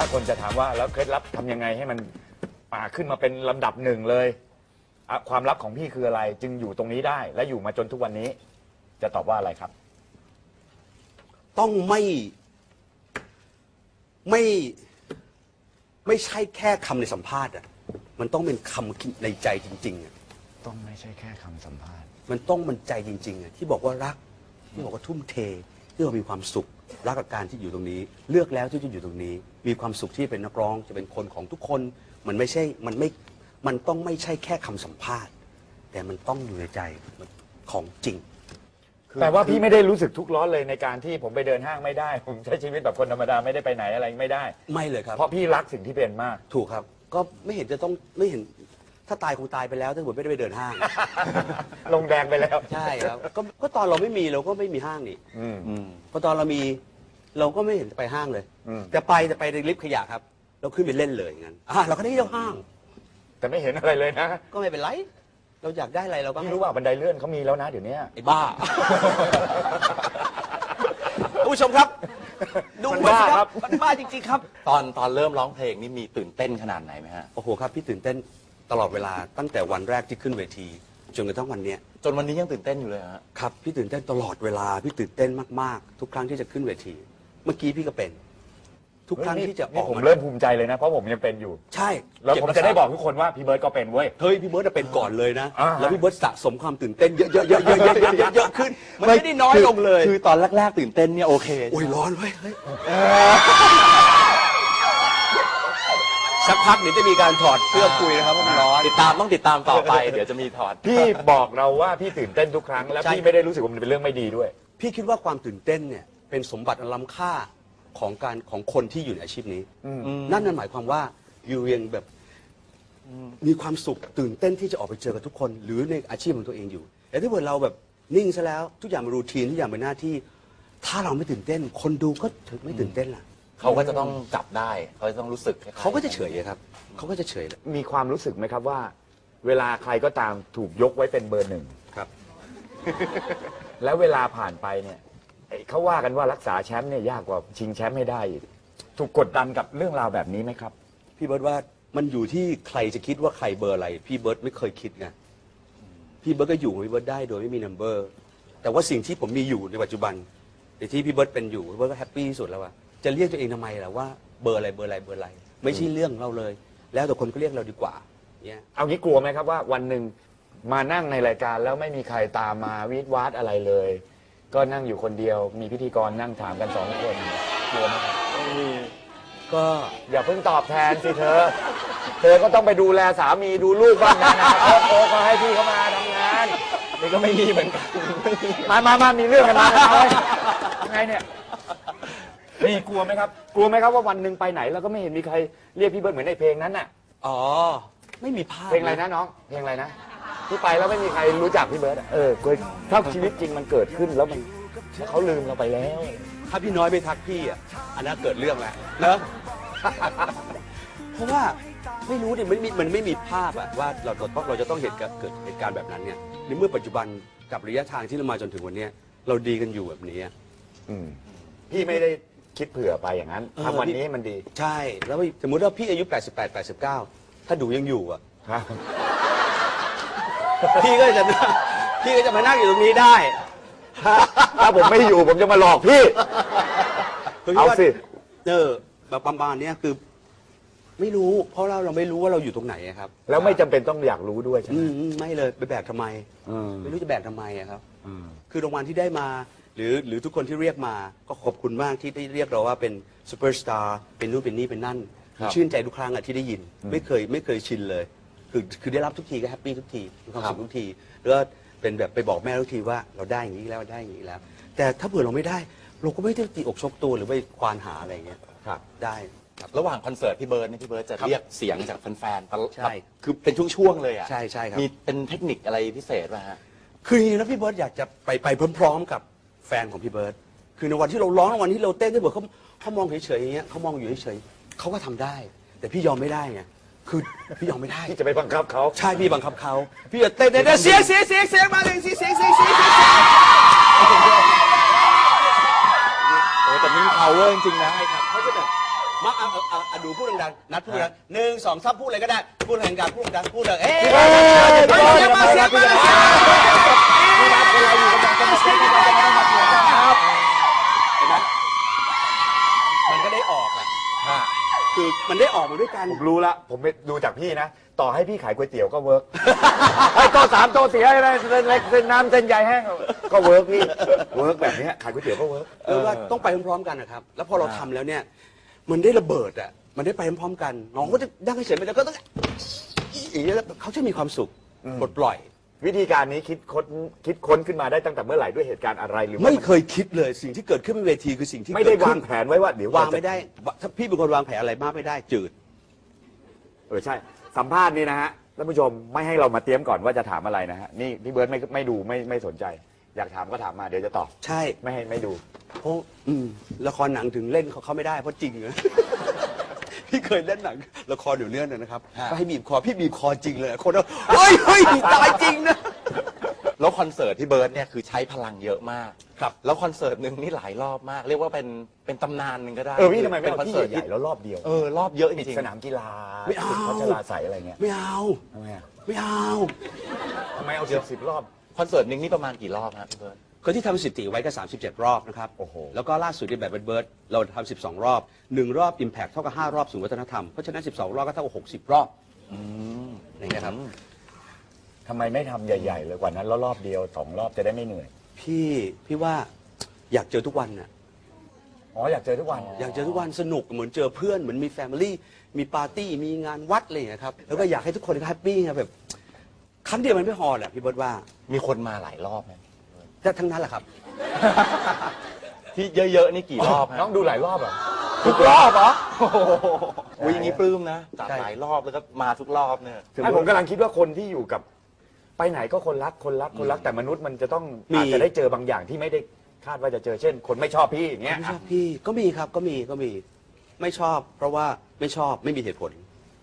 ถ้าคนจะถามว่าแล้วเคล็ดลับทำยังไงให้มันอ่าขึ้นมาเป็นลำดับหนึ่งเลยอะความลับของพี่คืออะไรจึงอยู่ตรงนี้ได้ และอยู่มาจนทุกวันนี้ จะตอบว่าอะไรครับ ต้องไม่ไม่ไม่ใช่แค่คำในสัมภาษณ์อะมันต้องเป็นคำในใจจริงๆอะต้องไม่ใช่แค่คำสัมภาษณ์ มันต้องมันใจจริงๆอะที่บอกว่ารักที่บอกว่าทุ่มเทที่เรามีความสุข รักกับการที่อยู่ตรงนี้ เลือกแล้วที่จะอยู่ตรงนี้ มีความสุขที่เป็นนักร้องจะเป็นคนของทุกคน มันไม่ใช่มันไม่มันต้องไม่ใช่แค่คำสัมภาษณ์ แต่มันต้องอยู่ในใจของจริง แต่ว่าพี่ไม่ได้รู้สึกทุกข์ร้อนเลยในการที่ผมไปเดินห้างไม่ได้ ผมใช้ชีวิตแบบคนธรรมดาไม่ได้ไปไหนอะไรไม่ได้ ไม่เลยครับ เพราะพี่รักสิ่งที่เป็นมาก ถูกครับ ก็ไม่เห็นจะต้องไม่เห็น ถ้าตายคงตายไปแล้ว ถ้าผมไม่ได้ไปเดินห้าง ลงแดงไปแล้ว ใช่ครับก็ก็ตอนเราไม่มีเราก็ไม่มีห้างนี่อืมพอตอนเรามีเราก็ไม่เห็นจะไปห้างเลยอืม แต่ไปแต่ไปในลิฟต์ขยะครับ เราขึ้นไปเล่นเลยอย่างนั้นอะเราก็ได้เที่ยวห้าง แต่ไม่เห็นอะไรเลยนะก็ไม่เป็นไร เราอยากได้อะไรเราก็พี่ให้รู้ว่าบันไดเลื่อนเขามีแล้วนะเดี๋ยวนี้ ไอ้บ้า ผู้ชมครับ ดูมันไว้สิบ้าคครัรับ บมันบ้าจริงๆครับ ตอนตอนเริ่มร้องเพลงนี่มีตื่นเต้นขนาดไหนไหมฮะ โอ้โหครับ พี่ตื่นเต้น ตลอดเวลาตั้งแต่วันแรกที่ขึ้นเวที จนกระทั่งวันเนี้ยจนวันนี้ยังตื่นเต้นอยู่เลยเหรอฮะ ครับพี่ตื่นเต้นตลอดเวลาพี่ตื่นเต้นมากๆ ทุกครั้งที่จะขึ้นเวที เมื่อกี้พี่ก็เป็น ทุกครั้งที่จะอนี่อกผมมาเริ่มภูมิใจเลยนะ เพราะผมยังเป็นอยู่ ใช่แล้วเก็ผมรัจะได้ษาบอกทุกคนว่าพี่เบิร์ดก็เป็นเว้ย เฮ้ยพี่เบิร์ตจะเป็นก่อนเลยนะอ่า แล้วพี่เบิร์ตสะสมความตื่นเต้นเยอะๆเยอะๆเยอะๆเยอะๆเยอะๆเยอะๆขึ้น มันไม่ได้น้อยลงเลย คือตอนแรก ๆ ตื่นเต้นเนี่ยโอเค โอ้ยร้อนเว้ยเฮ้ย สักพักเดี๋ยวจะมีการถอดเสื้อคุยนะครับเพราะมันร้อน ติดตามต้องติดตามต่อไป เดี๋ยวจะมีถอด พี่บอกเราว่าพี่ตื่นเต้นทุกครั้ง และใช่พี่ไม่ได้รู้สึกว่ามันเป็นเรื่องไม่ดีด้วย พี่คิดว่าความตื่นเต้นเนี่ยเป็นสมบัติอันล้ำค่าของการของคนที่อยู่ในอาชีพนี้ นั่นนั่นหมายความว่าอยู่ยังแบบมีความสุขตื่นเต้นที่จะออกไปเจอกับทุกคน หรือในอาชีพของตัวเองอยู่ แต่ถ้าเกิดเราแบบนิ่งซะแล้วทุกอย่างเป็นรูทีนทุกอย่างเป็นหน้าที่ ถ้าเราไม่ตื่นเต้น คนดูก็ถึงไม่ตื่นเต้นล่ะ เขาก็จะต้องจับได้เขาจะต้องรู้สึกคล้ยๆเขาก็จะเฉยอะครับเขาก็จะเฉยเลยมีความรู้สึกไหมครับว่า เวลาใครก็ตามถูกยกไว้เป็นเบอร์หนึ่ง ครับ แล้วเวลาผ่านไปเนี่ยไอ้เขาว่ากันว่ารักษาแชมป์เนี่ยยากกว่าชิงแชมป์ให้ได้อีกถูกกดดันกับเรื่องราวแบบนี้ไหมครับ พี่เบิร์ตว่ามันอยู่ที่ใครจะคิดว่าใครเบอร์อะไร พี่เบิร์ตไม่เคยคิดไงพี่เบิร์ตก็อยู่ของพี่เบิร์ตได้โดยไม่มีนัมเบอร์แต่ว่าสิ่งที่ผมมีอยู่ในปัจจุบันในที่พี่เบิร์ตเป็นอยู่พี่เบิร์ตก็แฮปปี้ที่สุดแล้วว่า จะเรียกตัวเองทำไมล่ะว่าเบอร์อะไรเบอร์อะไรเบอร์อะไรไม่ใช่เรื่องเราเลย แล้วแต่คนก็เรียกเราดีกว่าเนี่ยเอางี้กลัวไหมครับว่าวันหนึ่งมานั่งในรายการแล้วไม่มีใครตามมาวีดวาดอะไรเลย ก็นั่งอยู่คนเดียว มีพิธีกรนั่งถามกันสองคนกลัวไหมครับก็อย่าเพิ่งตอบแทนสิเธอ เธอก็ต้องไปดูแลสามีดูลูกบ้างนะนะโอ้ก็ให้พี่เขามาทำงานนี่ก็ไม่มีเหมือนกันมามามามีเรื่องกันมาเอาเลยยังไงเนี่ย นี่กลัวไหมครับ กลัวไหมครับว่าวันหนึ่งไปไหนแล้วก็ไม่เห็นมีใครเรียกพี่เบิร์ดเหมือนในเพลงนั้นน่ะ อ๋อ ไม่มีภาพเพลงอะไรนะน้อง เพลงอะไรนะ ที่ไปแล้วไม่มีใครรู้จักพี่เบิร์ดอะเออเคยถ้าชีวิตจริงมันเกิดขึ้นแล้วมันเขาลืมเราไปแล้ว ถ้าพี่น้อยไม่ทักพี่อะ อันนั้นเกิดเรื่องแล้วเนอะ เพราะว่าไม่รู้ดิมันไม่มันไม่มีภาพอะว่าเราเราต้องเราจะต้องเหตุการณ์เกิดเหตุการณ์แบบนั้นเนี่ยในเมื่อปัจจุบันกับระยะทางที่เรามาจนถึงวันเนี้ยเราดีกันอยู่แบบนี้อะอืมพี่ไม่ได้ คิดเผื่อไปอย่างนั้นเออทำวันพี่นี้ให้มันดี ใช่ แล้วสมมติว่าพี่อายุ 88 89 ถ้าดูยังอยู่อะครับพี่ก็จะพี่ก็จะมานั่งอยู่ตรงนี้ได้ ถ้าผมไม่อยู่ผมจะมาหลอกพี่เอาสิ เออแบบประมาณเนี้ยคือ ไม่รู้ เพราะเราเราไม่รู้ว่าเราอยู่ตรงไหนอะครับแล้วไม่จำเป็นต้องอยากรู้ด้วยใช่ไหอืมมอืมไม่เลยไปแบกทำไม อืมไม่รู้จะแบกทำไมอะครับ อืม คือรางวัลที่ได้มา หรือหรือทุกคนที่เรียกมาก็ขอบคุณมากที่ได้เรียกเราว่าเป็นซูเปอร์สตาร์เป็นนู่นเป็นนี่เป็นนั่น ครับชื่นใจทุกครั้งอะที่ได้ยินอืมไม่เคยไม่เคยชินเลย คือคือได้รับทุกทีก็แฮปปี้ทุกทีมีความครัสุบขทุกทีแล้วก็เป็นแบบไปบอกแม่ทุกทีว่าเราได้อย่างนี้แล้วได้อย่างนี้แล้ว แต่ถ้าเผื่อเราไม่ได้ เราก็ไม่ได้ตีอกชกตัวหรือไปควานหาอะไรอย่างเงี้ยครับ ได้ครับระหว่างคอนเสิร์ตพี่เบิร์ดนี่พี่เบิร์ดจะครับเรียกเสียงจากแฟนๆตลอดใช่แบบคือเป็นช่วงๆเลยอะใช่ใช่ครับ มีเป็นเทคนิคอะไรพิเศษป่ะฮะ คือจริงๆแล้วพี่เบิร์ตอยากจะไปไปพร้อม ๆ กับ แฟนของพี่เบิร์ตคือในวันที่เราร้องในวันที่เราเต้นถ้าเบิร์เขาเขามองเฉยๆอย่างเงี้ยเขามองอยู่เฉยๆเขาก็ทำได้ แต่พี่ยอมไม่ได้ไงคือพี่ยอมไม่ได้พี่จะไปบังคับเขาใช่พี่บังคับเขาพี่จะเต้นเต้นเต้นเสียงเสียงเสียงเสียงมาเลยเสียงเสียงเสียงเสียงเสียงโอ้แต่นี่ power จริงๆนะ ใช่ครับเขาจะแบบมาเอาเอาเอาเอาดูพูดดังๆนัดพูดดังๆหนึ่งสองสามพูดอะไรก็ได้พูดแห่งการพูดดังพูดดังเอ๊ะพี่เสียงมาเสียงมาเสียงมาเห็นไหมมันก็ได้ออกอะคือมัน ได้ออกมาด้วยกัน ผมรู้ละ ผมไปดูจากพี่นะ ต่อให้พี่ขายก๋วยเตี๋ยวก็เวิร์ก ไอ้โต๊ะสามโต๊ะสี่อะไรเส้นเล็กเส้นน้ำเส้นใหญ่แห้งก็เวิร์กพี่ เวิร์กแบบเนี้ยขายก๋วยเตี๋ยวก็เวิร์กเออว่าต้องไปพร้อมๆกันนะครับ แล้วพอเราทำแล้วเนี่ย มันได้ระเบิดอะ มันได้ไปพร้อมๆกัน น้องก็จะดังเฉยๆไปแล้วก็ต้องอย่างเงี้ยแล้วเขาจะมีความสุขปลดปล่อย วิธีการนี้คิดค้นคิดค้นขึ้นมาได้ตั้งแต่เมื่อไหร่ด้วยเหตุการณ์อะไรหรือว่าไม่นเคยคิดเลยสิ่งที่เกิดขึ้นบนเวทีคือสิ่งที่ไม่ได้เกิวาขึ้งนแผนไว้ว่าเดี๋ยววางเรจะไม่ได้ถ้าพี่เป็นคนวางแผนอะไรมากไม่ได้จืด เออใช่ สัมภาษณ์นี่นะฮะท่านผู้ชมไม่ให้เรามาเตรียมก่อนว่าจะถามอะไรนะฮะนี่พี่เบิร์ดไม่ไม่ดูไม่ไม่สนใจ อยากถามก็ถามมาเดี๋ยวจะตอบใช่ไม่ให้ไม่ดู เพราะอืมละครหนังถึงเล่นเขาเขาไม่ได้เพราะจริงนะ พี่เคยเล่นหนังละครเดี๋ยวเนื่องนะครับฮะก็ให้บีบคอพี่บีบคอจริงเลยคนว่าเฮ้ยเฮ้ยตายจริงนะ แล้วคอนเสิร์ตพี่เบิร์ดเนี่ยคือใช้พลังเยอะมากครับ แล้วคอนเสิร์ตหนึ่งนี่หลายรอบมาก เรียกว่าเป็นเป็นตำนานหนึ่งก็ได้เออพี่ทำไมไม่เป็นเอาคอนที่เสิร์ตใหญ่ๆแล้วรอบเดียวเออรอบเยอะจปิดริงสนามกีฬาไม่เอา ปิดพัชราใสอะไรเงี้ยไม่เอาทำไมอะไม่เอา ทำไมเอาสิบสิบรอบคอนเสิร์ตหนึ่งนี่ประมาณกี่รอบฮะพี่เบิร์ด ก็ที่ทำสถิติไว้ก็ 37 รอบนะครับโอ้โห แล้วก็ล่าสุดในแบบเบิร์ดเราทำ12 รอบ 1 รอบ Impact เท่ากับ 5 รอบศูนย์วัฒนธรรม เพราะฉะนั้น 12 รอบก็เท่ากับ 60 รอบอย่างเงี้ยครับ ทำไมไม่ทำใหญ่ ๆ เลยกว่านั้นแล้วรอบเดียวสองรอบจะได้ไม่เหนื่อย พี่พี่ว่าอยากเจอทุกวันน่ะ อ๋อ อยากเจอทุกวัน อยากเจอทุกวันสนุกเหมือนเจอเพื่อนเหมือนมีแฟมิลี่มีปาร์ตี้มีงานวัดอะไรอย่างเงี้ยครับ แล้วก็อยากให้ทุกคนแฮปปี้ครับแบบ ครั้งเดียวมันไม่พอแหละพี่เบิร์ดว่า มีคนมาหลายรอบไหม แต่ทั้งนั้นแหละครับ ที่เยอะๆนี่กี่รอบฮะน้องดูหลายรอบเหรอทุกรอบเหรอโอ้โหอุ้ยอย่างนี้ปลื้มนะจัดใช่หลายรอบแล้วก็มาทุกรอบเนี่ยไม่ผมกำลังคิดว่าคนที่อยู่กับ ไปไหนก็คนรักคนรักคนรักแต่มนุษย์มันจะต้องมี อาจจะได้เจอบางอย่างที่ไม่ได้คาดว่าจะเจอเช่น คนไม่ชอบพี่อย่างเงี้ย ไม่ชอบพี่ก็มีครับก็มีก็มี ไม่ชอบ เพราะว่าไม่ชอบไม่มีเหตุผล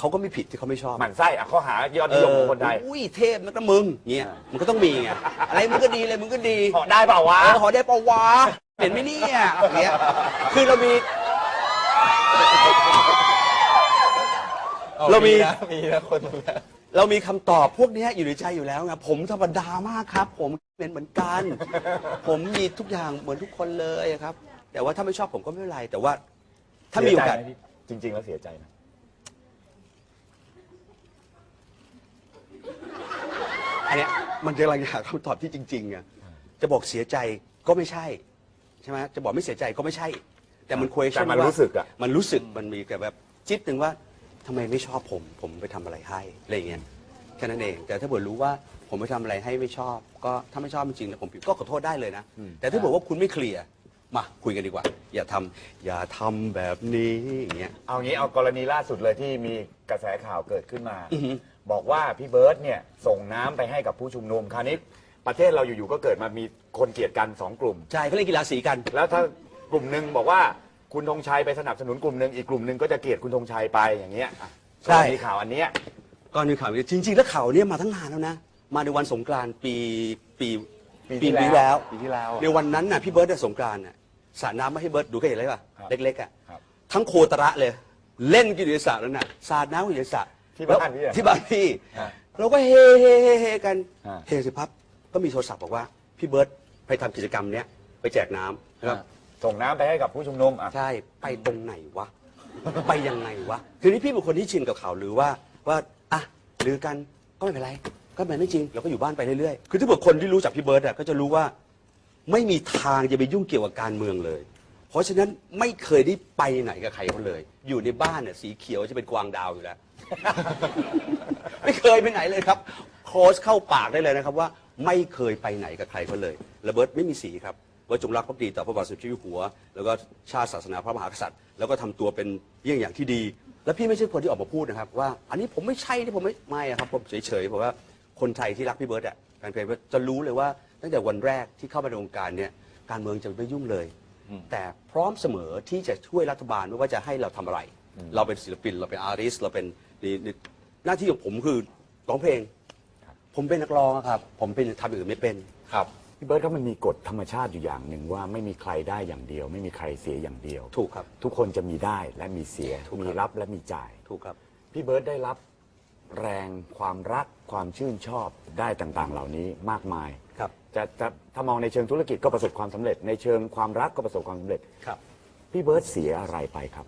เขาก็ไม่ผิดที่เขาไม่ชอบหมั่นไส้อะข้อหายอดนิยมของคนไทยอุ้ยเทพนักนะมึงเงี้ยมันก็ต้องมีไงอะไรมึงก็ดีเลยมึงก็ดีเหาะได้เปล่าวะเออหอได้ปะวะเห็นไหมเนี่ยอย่างเงี้ยคือเรามีเรามีนะมีนะคนมีนะเรามีคำตอบพวกเนี้ยอยู่ในใจอยู่แล้วไงผมธรรมดามากครับ ผมเป็นเหมือนกัน ผมมีทุกอย่างเหมือนทุกคนเลยครับ แต่ว่าถ้าไม่ชอบผมก็ไม่เป็นไรแต่ว่า ถ้ามีโอกาส เสียใจไหพี่จริง ๆ แล้วเสียใจนะ อันเนี้ยมันกำลังหาคำตอบที่จริงๆไงจะบอกเสียใจก็ไม่ใช่ใช่ไหมจะบอกไม่เสียใจก็ไม่ใช่ แต่มันคุยแต่มันรู้สึกอะ มันรู้สึกมันมีแต่แบบจิตหนึ่งว่าทำไมไม่ชอบผม ผมไปทำอะไรให้อะไรอย่างเงี้ยแค่นั้นเอง แต่ถ้าเกิดรู้ว่าผมไปทำอะไรให้ไม่ชอบ ก็ถ้าไม่ชอบจริงๆนะผมผิดก็ขอโทษได้เลยนะ แต่ถ้าบอกว่าคุณไม่เคลียร์มาคุยกันดีกว่า อย่าทำอย่าทำแบบนี้อย่างเงี้ย เอางี้เอากรณีล่าสุดเลยที่มีกระแสข่าวเกิดขึ้นมา อือฮึ บอกว่าพี่เบิร์ตเนี่ยส่งน้ำไปให้กับผู้ชุมนุมคราวนี้ประเทศเราอยู่ๆก็เกิดมามีคนเกลียดกันสองกลุ่ม ใช่เขาเล่นกีฬาสีกัน แล้วถ้ากลุ่มหนึ่งบอกว่าคุณธงชัยไปสนับสนุนกลุ่มหนึ่งอีกกลุ่มหนึ่งก็จะเกลียดคุณธงชัยไปอย่างเงี้ยอะใช่ก็มีข่าวอันเนี้ย ก่อนมีข่าวจริง ๆ แล้วข่าวเนี้ยมาตั้งนานแล้วนะ มาในวันสงกรานต์ปีปีปีนี้แล้ว ปีที่แล้วในวันนั้นน่ะพี่เบิร์ดอะสงกรานต์น่ะสระน้ำไม่ให้เบิร์ดดูก็เห็นเลยป่ะครับเล็กๆอะครับ ทั้งโคตระเลย เล่นกินอยู่ในสระนั้นน่ะสาดน้ำอยู่ในสระ ที่บ้านพี่อะที่บ้านพี่ ฮะ เราก็เฮเฮเฮเฮกัน ฮะ เฮสิพับ ก็มีโทรศัพท์บอกว่า พี่เบิร์ดไปทำกิจกรรมเนี้ยไปแจกน้ำนะครับ ส่งน้ำไปให้กับผู้ชุมนุมอะ ใช่ไปตรงไหนวะ ไปยังไงวะทีนี้พี่เป็นคนที่ชินกับข่าวลือว่าว่าอะลือกันก็ไม่เป็นไรก็มันไม่จริงเราก็อยู่บ้านไปเรื่อยๆคือถ้าเกิดคนที่รู้จักพี่เบิร์ดอะก็จะรู้ว่าไม่มีทางจะไปยุ่งเกี่ยวกับการเมืองเลย เพราะฉะนั้นไม่เคยได้ไปไหนกับใครเขาเลย อยู่ในบ้านเนี่ยสีเขียวจะเป็นกวางดาวอยู่แล้ว ไม่เคยไปไหนเลยครับ โค้ชเข้าปากได้เลยนะครับว่าไม่เคยไปไหนกับใครเขาเลย ระเบิดไม่มีสีครับว่าจงรักภักดีต่อพระบาทสมเด็จพระเจ้าอยู่หัว แล้วก็ชาติศาสนาพระมหากษัตริย์ แล้วก็ทำตัวเป็นเยี่ยงอย่างที่ดี แล้วพี่ไม่ใช่คนที่ออกมาพูดนะครับ ว่าอันนี้ผมไม่ใช่ที่ผมไม่ไม่อะครับผมเฉยๆเพราะว่าคนไทยที่รักพี่เบิร์ดอะแฟนเพลงจะรู้เลยว่าตั้งแต่วันแรกที่เข้ามาในวงการเนี่ยการเมืองจะไม่ยุ่งเลย แต่พร้อมเสมอที่จะช่วยรัฐบาลไม่ว่าจะให้เราทำอะไร เราเป็นศิลปินเราเป็นอาร์ติส เราเป็น นี่นี่หน้าที่ของผมคือร้องเพลง ผมเป็นนักร้องอะครับ ผมเป็นทำอย่างอื่นไม่เป็น ครับ พี่เบิร์ดครับมันมีกฎธรรมชาติอยู่อย่างหนึ่งว่าไม่มีใครได้อย่างเดียว ไม่มีใครเสียอย่างเดียว ถูกครับ ทุกคนจะมีได้และมีเสีย ถูกครับ มีรับและมีจ่าย ถูกครับ พี่เบิร์ดได้รับแรงความรักความชื่นชอบได้ต่างๆ เหล่านี้มากมาย ครับ จะจะถ้ามองในเชิงธุรกิจก็ประสบความสำเร็จ ในเชิงความรักก็ประสบความสำเร็จ ครับ พี่เบิร์ดเสียอะไรไปครับ